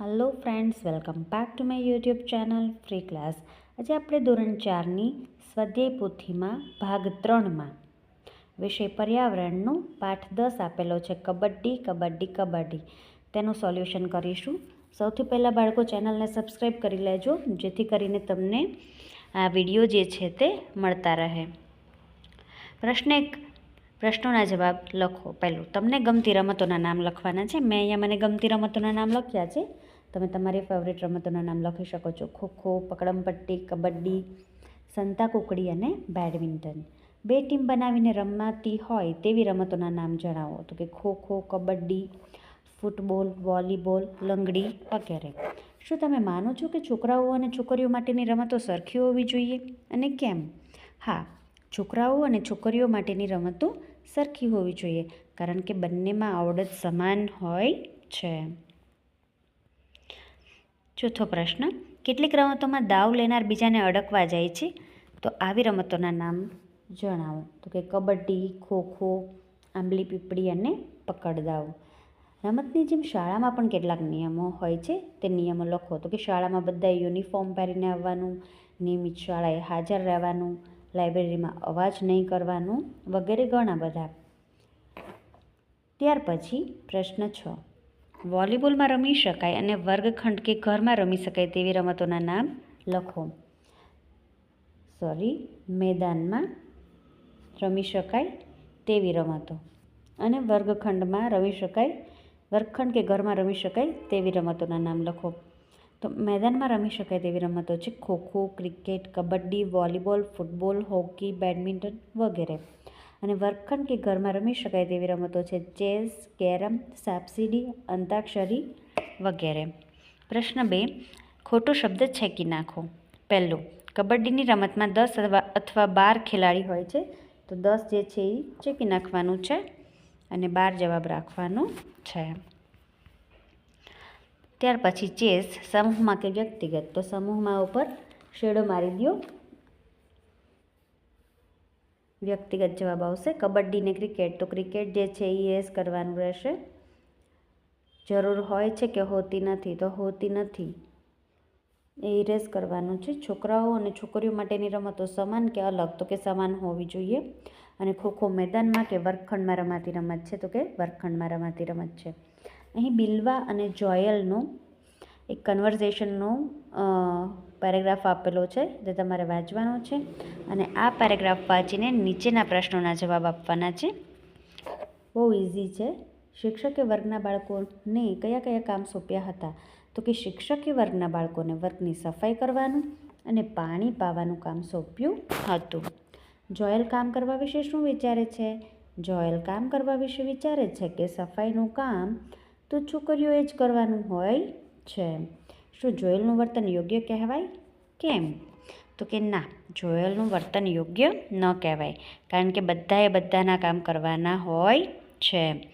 Hello friends welcome back to my YouTube channel free class આજે આપણે ધોરણ ચારની સ્વાધ્યાય પોથીમાં ભાગ ત્રણમાં વિષય પર્યાવરણનો પાઠ દસ આપેલો છે, કબડ્ડી કબડ્ડી કબડ્ડી. તેનું સોલ્યુશન કરીશું. સૌથી પહેલાં બાળકો ચેનલને સબસ્ક્રાઈબ કરી લેજો, જેથી કરીને તમને આ વીડિયો જે છે તે મળતા રહે. પ્રશ્ન એક, પ્રશ્નોના જવાબ લખો. પહેલું, તમને ગમતી રમતોના નામ લખવાના છે. મેં અહીંયા મને ગમતી રમતોના નામ લખ્યા છે. તમે તમારી ફેવરેટ રમતોના નામ લખી શકો છો. ખોખો પકડમપટ્ટી કબડ્ડી, સંતા કુકડી અને બેડમિન્ટન બે ટીમ બનાવીને રમાતી હોય તેવી રમતોના નામ જણાવો. તો કે ખોખો કબડ્ડી ફૂટબોલ વોલીબોલ લંગડી વગેરે. શું તમે માનો છો કે છોકરાઓ અને છોકરીઓ માટેની રમતો સરખી હોવી જોઈએ અને કેમ? હા, છોકરાઓ અને છોકરીઓ માટેની રમતો સરખી હોવી જોઈએ કારણ કે બંનેમાં આવડત સમાન હોય છે. ચોથો પ્રશ્ન, કેટલીક રમતોમાં દાવ લેનાર બીજાને અડકવા જાય છે? તો આવી રમતોના નામ જણાવો. તો કે કબડ્ડી, ખોખો, આંબલી પીપળી અને પકડ દાવ રમતની જેમ શાળામાં પણ કેટલાક નિયમો હોય છે, તે નિયમો લખો. તો કે શાળામાં બધાએ યુનિફોર્મ પહેરીને આવવાનું, નિયમિત શાળાએ હાજર રહેવાનું, લાઇબ્રેરીમાં અવાજ નહીં કરવાનું વગેરે ઘણા બધા. ત્યાર પછી પ્રશ્ન છ. વોલીબોલમાં રમી શકાય અને વર્ગખંડ કે ઘરમાં રમી શકાય તેવી રમતોના નામ લખો. સોરી મેદાનમાં રમી શકાય તેવી રમતો. અને વર્ગખંડમાં રમી શકાય, વર્ગખંડ કે ઘરમાં રમી શકાય તેવી રમતોના નામ લખો. તો મેદાનમાં રમી શકાય તેવી રમતો છે kho kho, cricket, kabaddi, volleyball, football, hockey, badminton વગેરે. અને વર્ગખંડ કે ઘરમાં રમી શકાય તેવી રમતો છે. ચેસ, કેરમ, સાપસીડી, અંતાક્ષરી વગેરે. પ્રશ્ન બે, ખોટો શબ્દ છેકી નાખો? પહેલું, કબડ્ડીની રમતમાં દસ અથવા બાર ખેલાડી હોય છે, તો દસ જે છે એ ચેકી નાખવાનું છે? અને બાર જવાબ રાખવાનો છે. ત્યાર પછી ચેસ, સમૂહમાં કે વ્યક્તિગત? તો સમૂહમાં ઉપર શેડો મારી દો વ્યક્તિગત જવાબ આવશે. કબડ્ડી ને ક્રિકેટ તો ક્રિકેટ જે છે એ રેસ કરવાનું રહેશે. જરૂર હોય છે કે હોતી નથી, તો હોતી નથી. એ રેસ કરવાનું છે. છોકરાઓ અને છોકરીઓ માટેની રમતો સમાન કે અલગ? તો કે સમાન હોવી જોઈએ. અને ખોખો મેદાનમાં કે વર્ગખંડમાં રમાતી રમત છે? તો કે વર્ગખંડમાં રમાતી રમત છે. અહીં બિલવા અને જોયલનું એક કન્વર્ઝેશનનો પેરેગ્રાફ આપેલો છે, જે તમારે વાંચવાનો છે. અને આ પેરેગ્રાફ વાંચીને નીચેના પ્રશ્નોના જવાબ આપવાના છે. બહુ ઇઝી છે. શિક્ષકે વર્ગના બાળકોને કયા કયા કામ સોંપ્યા હતા? તો કે શિક્ષકે વર્ગના બાળકોને વર્ગની સફાઈ કરવાનું અને પાણી પાવાનું કામ સોંપ્યું હતું. જોયલ કામ કરવા વિશે શું વિચારે છે? જોયેલ કામ કરવા વિશે વિચારે છે કે સફાઈનું કામ તો છોકરીઓએ જ કરવાનું હોય છે. શું જોયેલનું વર્તન યોગ્ય કહેવાય? કેમ? તો કે ના, જોયેલનું વર્તન યોગ્ય ન કહેવાય, કારણ કે બધાએ બધાના કામ કરવાના હોય છે.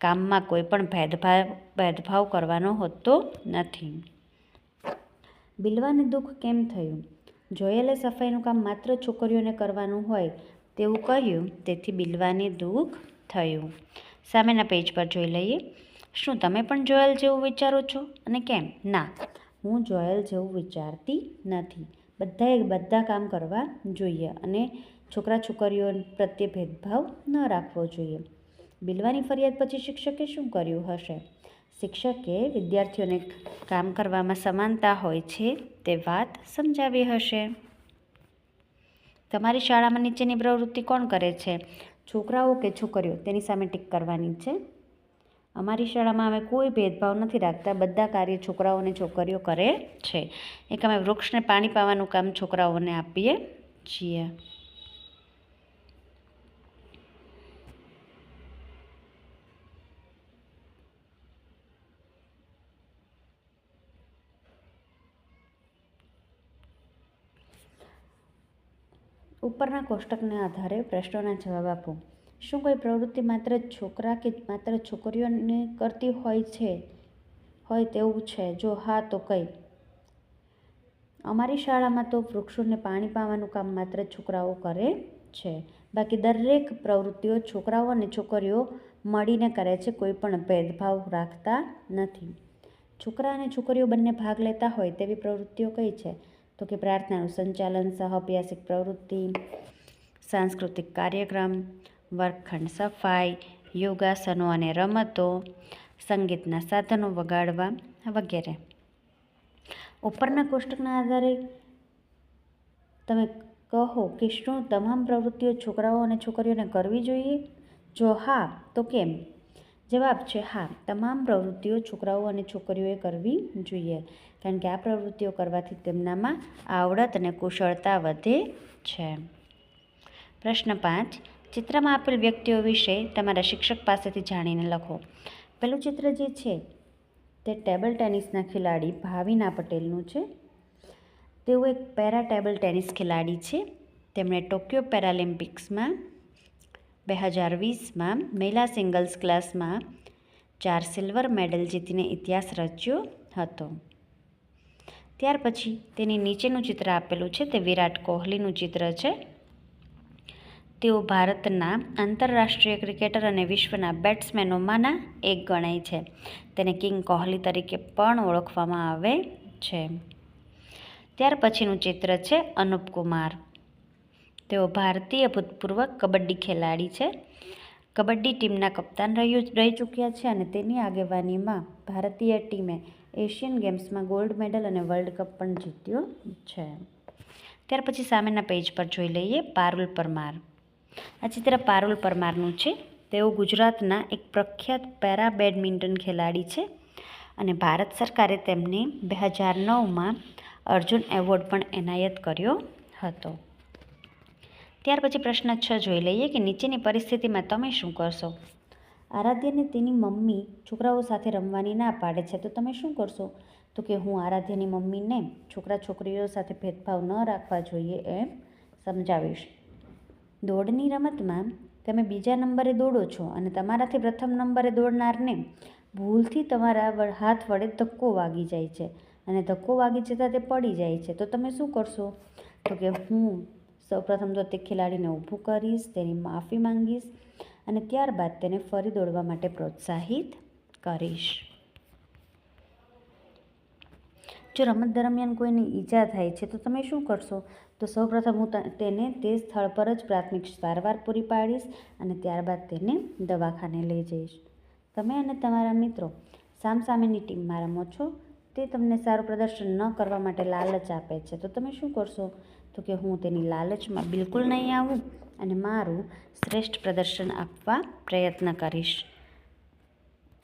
કામમાં કોઈ પણ ભેદભાવ ભેદભાવ કરવાનો હોતો નથી. બિલવાને દુઃખ કેમ થયું? જોયેલે સફાઈનું કામ માત્ર છોકરીઓને કરવાનું હોય તેવું કહ્યું, તેથી બિલવાને દુઃખ થયું. સામેના પેજ પર જોઈ લઈએ. શું તમે પણ જોયેલ જેવું વિચારો છો? અને કેમ? ના. હું જોયેલ જેવું વિચારતી નથી. બધાએ બધા કામ કરવા જોઈએ અને છોકરા છોકરીઓ પ્રત્યે ભેદભાવ ન રાખવો જોઈએ. બિલવાની ફરિયાદ પછી શિક્ષકે શું કર્યું હશે? શિક્ષકે વિદ્યાર્થીઓને કામ કરવામાં સમાનતા હોય છે તે વાત સમજાવી હશે. તમારી શાળામાં નીચેની પ્રવૃત્તિ કોણ કરે છે? છોકરાઓ કે છોકરીઓ? તેની સામે ટીક કરવાની છે? અમારી શાળામાં અમે કોઈ ભેદભાવ નથી રાખતા. બધા કાર્ય છોકરાઓ છોકરીઓ કરે છે. એક અમે વૃક્ષને પાણી પાવાનું કામ છોકરાઓને આપીએ છીએ. ઉપરના કોષ્ટકને આધારે પ્રશ્નોના જવાબ આપો. શું કોઈ પ્રવૃત્તિ માત્ર છોકરા કે માત્ર છોકરીઓને કરતી હોય છે? હોય તેવું છે. જો હા, તો કઈ? અમારી શાળામાં તો વૃક્ષોને પાણી પાવાનું કામ માત્ર છોકરાઓ કરે છે. બાકી દરેક પ્રવૃત્તિઓ છોકરાઓ અને છોકરીઓ મળીને કરે છે. કોઈ પણ ભેદભાવ રાખતા નથી. છોકરા અને છોકરીઓ બંને ભાગ લેતા હોય તેવી પ્રવૃત્તિઓ કઈ છે? તો કે પ્રાર્થનાનું સંચાલન સહઅભ્યાસિક પ્રવૃત્તિ, સાંસ્કૃતિક કાર્યક્રમ વર્ગખંડ સફાઈ, યોગાસનો અને રમતો, સંગીતના સાધનો વગાડવા વગેરે. ઉપરના કોષ્ટકના આધારે તમે કહો કે શું તમામ પ્રવૃત્તિઓ છોકરાઓ અને છોકરીઓને કરવી જોઈએ? જો હા, તો કેમ? જવાબ છે હા, તમામ પ્રવૃત્તિઓ છોકરાઓ અને છોકરીઓએ કરવી જોઈએ, કારણ કે આ પ્રવૃત્તિઓ કરવાથી તેમનામાં આવડત અને કુશળતા વધે છે. પ્રશ્ન પાંચ ચિત્રમાં આપેલ વ્યક્તિઓ વિશે તમારા શિક્ષક પાસેથી જાણીને લખો. પહેલું ચિત્ર જે છે, તે ટેબલ ટેનિસના ખેલાડી ભાવિના પટેલનું છે. તેઓ એક પેરા ટેબલ ટેનિસ ખેલાડી છે. તેમણે ટોક્યો પેરાલિમ્પિક્સમાં બે હજાર વીસમાં મહિલા સિંગલ્સ ક્લાસમાં ચાર સિલ્વર મેડલ જીતીને ઇતિહાસ રચ્યો હતો. ત્યાર પછી તેની નીચેનું ચિત્ર આપેલું છે, તે વિરાટ કોહલીનું ચિત્ર છે. તેઓ ભારતના આંતરરાષ્ટ્રીય ક્રિકેટર અને વિશ્વના બેટ્સમેનોમાંના એક ગણાય છે. તેને કિંગ કોહલી તરીકે પણ ઓળખવામાં આવે છે. ત્યાર પછીનું ચિત્ર છે અનુપ કુમાર. તેઓ ભારતીય ભૂતપૂર્વ કબડ્ડી ખેલાડી છે. કબડ્ડી ટીમના કપ્તાન રહ્યું રહી ચૂક્યા છે અને તેની આગેવાનીમાં ભારતીય ટીમે એશિયન ગેમ્સમાં ગોલ્ડ મેડલ અને વર્લ્ડ કપ પણ જીત્યો છે. ત્યાર પછી સામેના પેજ પર જોઈ લઈએ પારુલ પરમાર. આ ચિત્ર પારુલ પરમારનું છે. તેઓ ગુજરાતના એક પ્રખ્યાત પેરા બેડમિન્ટન ખેલાડી છે અને ભારત સરકારે તેમને બે હજાર નવમાં અર્જુન એવોર્ડ પણ એનાયત કર્યો હતો. ત્યાર પછી પ્રશ્ન છ જોઈ લઈએ કે નીચેની પરિસ્થિતિમાં તમે શું કરશો? આરાધ્યને તેની મમ્મી છોકરાઓ સાથે રમવાની ના પાડે છે તો તમે શું કરશો? તો કે હું આરાધ્યની મમ્મીને છોકરા છોકરીઓ સાથે ભેદભાવ ન રાખવા જોઈએ એમ સમજાવીશ. દોડની રમતમાં તમે બીજા નંબરે દોડો છો અને તમારાથી પ્રથમ નંબરે દોડનારને ભૂલથી તમારા હાથ વડે ધક્કો વાગી જાય છે અને ધક્કો વાગી જતાં તે પડી જાય છે. તો તમે શું કરશો? તો કે હું સૌપ્રથમ તો તે ખેલાડીને ઊભું કરીશ, તેની માફી માંગીશ અને ત્યારબાદ તેને ફરી દોડવા માટે પ્રોત્સાહિત કરીશ. જો રમત દરમિયાન કોઈને ઈજા થાય છે, તો તમે શું કરશો? તો સૌપ્રથમ હું તેને તે સ્થળ પર જ પ્રાથમિક સારવાર પૂરી પાડીશ અને ત્યારબાદ તેને દવાખાને લઈ જઈશ. તમે અને તમારા મિત્રો સામસામેની ટીમમાં રમો છો, તે તમને સારું પ્રદર્શન ન કરવા માટે લાલચ આપે છે. તો તમે શું કરશો? તો કે હું તેની લાલચમાં બિલકુલ નહીં આવું અને મારું શ્રેષ્ઠ પ્રદર્શન આપવા પ્રયત્ન કરીશ.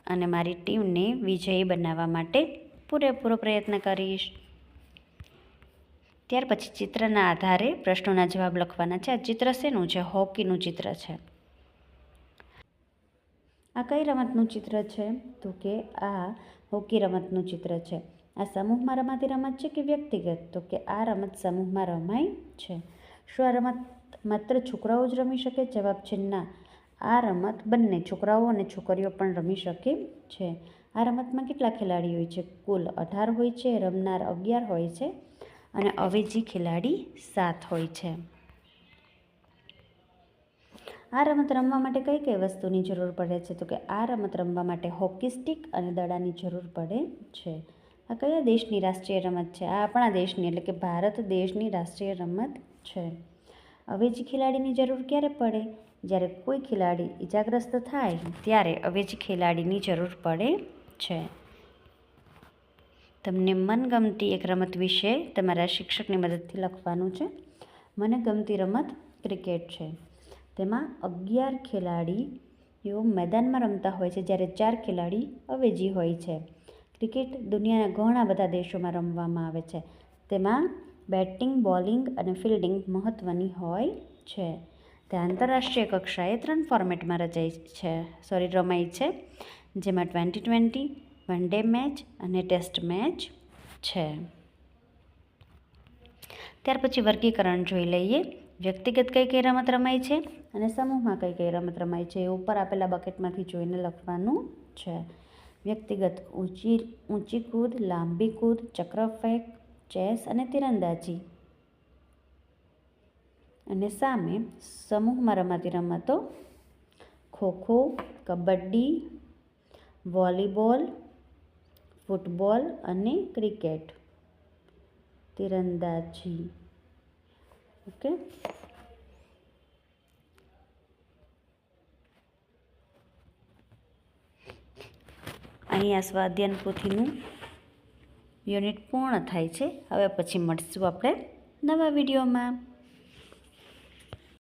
અને મારી ટીમને વિજયી બનાવવા માટે પૂરેપૂરો પ્રયત્ન કરીશ. ત્યાર પછી ચિત્રના આધારે પ્રશ્નોના જવાબ લખવાના છે. આ ચિત્ર શેનું છે? હોકીનું ચિત્ર છે. આ કઈ રમતનું ચિત્ર છે? તો કે આ હોકી રમતનું ચિત્ર છે. આ સમૂહમાં રમાતી રમત છે કે વ્યક્તિગત? તો કે આ રમત સમૂહમાં રમાય છે. શું આ રમત માત્ર છોકરાઓ જ રમી શકે? જવાબ છે ના. આ રમત બંને છોકરાઓ અને છોકરીઓ પણ રમી શકે છે. આ રમતમાં કેટલા ખેલાડી હોય છે? કુલ અઢાર હોય છે, રમનાર અગિયાર હોય છે અને અવેજી ખેલાડી સાત હોય છે. આ રમત રમવા માટે કઈ કઈ વસ્તુની જરૂર પડે છે? તો કે આ રમત રમવા માટે હોકી સ્ટિક અને દડાની જરૂર પડે છે. આ કયા દેશની રાષ્ટ્રીય રમત છે? આ આપણા દેશની, એટલે કે ભારત દેશની રાષ્ટ્રીય રમત છે. અવેજી ખેલાડીની જરૂર ક્યારે પડે? જ્યારે કોઈ ખેલાડી ઇજાગ્રસ્ત થાય, ત્યારે અવેજી ખેલાડીની જરૂર પડે છે. તમને મનગમતી એક રમત વિશે તમારા શિક્ષકની મદદથી લખવાનું છે. મને ગમતી રમત ક્રિકેટ છે. તેમાં અગિયાર ખેલાડીઓ મેદાનમાં રમતા હોય છે, જ્યારે ચાર ખેલાડી અવેજી હોય છે. ક્રિકેટ દુનિયાના ઘણા બધા દેશોમાં રમવામાં આવે છે. તેમાં બેટિંગ, બોલિંગ અને ફિલ્ડિંગ મહત્ત્વની હોય છે. તે આંતરરાષ્ટ્રીય કક્ષાએ ત્રણ ફોર્મેટમાં રચાઈ છે. સોરી રમાય છે. જેમાં twenty twenty one day match અને ટેસ્ટ મેચ છે. ત્યાર પછી વર્ગીકરણ જોઈ લઈએ. વ્યક્તિગત કઈ કઈ રમત રમાય છે અને સમૂહમાં કઈ કઈ રમત રમાય છે એ ઉપર આપેલા બકેટમાંથી જોઈને લખવાનું છે. વ્યક્તિગત ઊંચી ઊંચી કૂદ, લાંબી કૂદ, ચક્રફેંક, ચેસ અને તીરંદાજી. અને સામે સમૂહમાં રમાતી રમતો, ખોખો, કબડ્ડી, વોલીબોલ, ફૂટબોલ અને ક્રિકેટ. તીરંદાજી. ઓકે? અહીંયા સ્વાધ્યાયન પોથીનું યુનિટ પૂર્ણ થાય છે. હવે પછી મળીશું આપણે નવા વિડીયોમાં.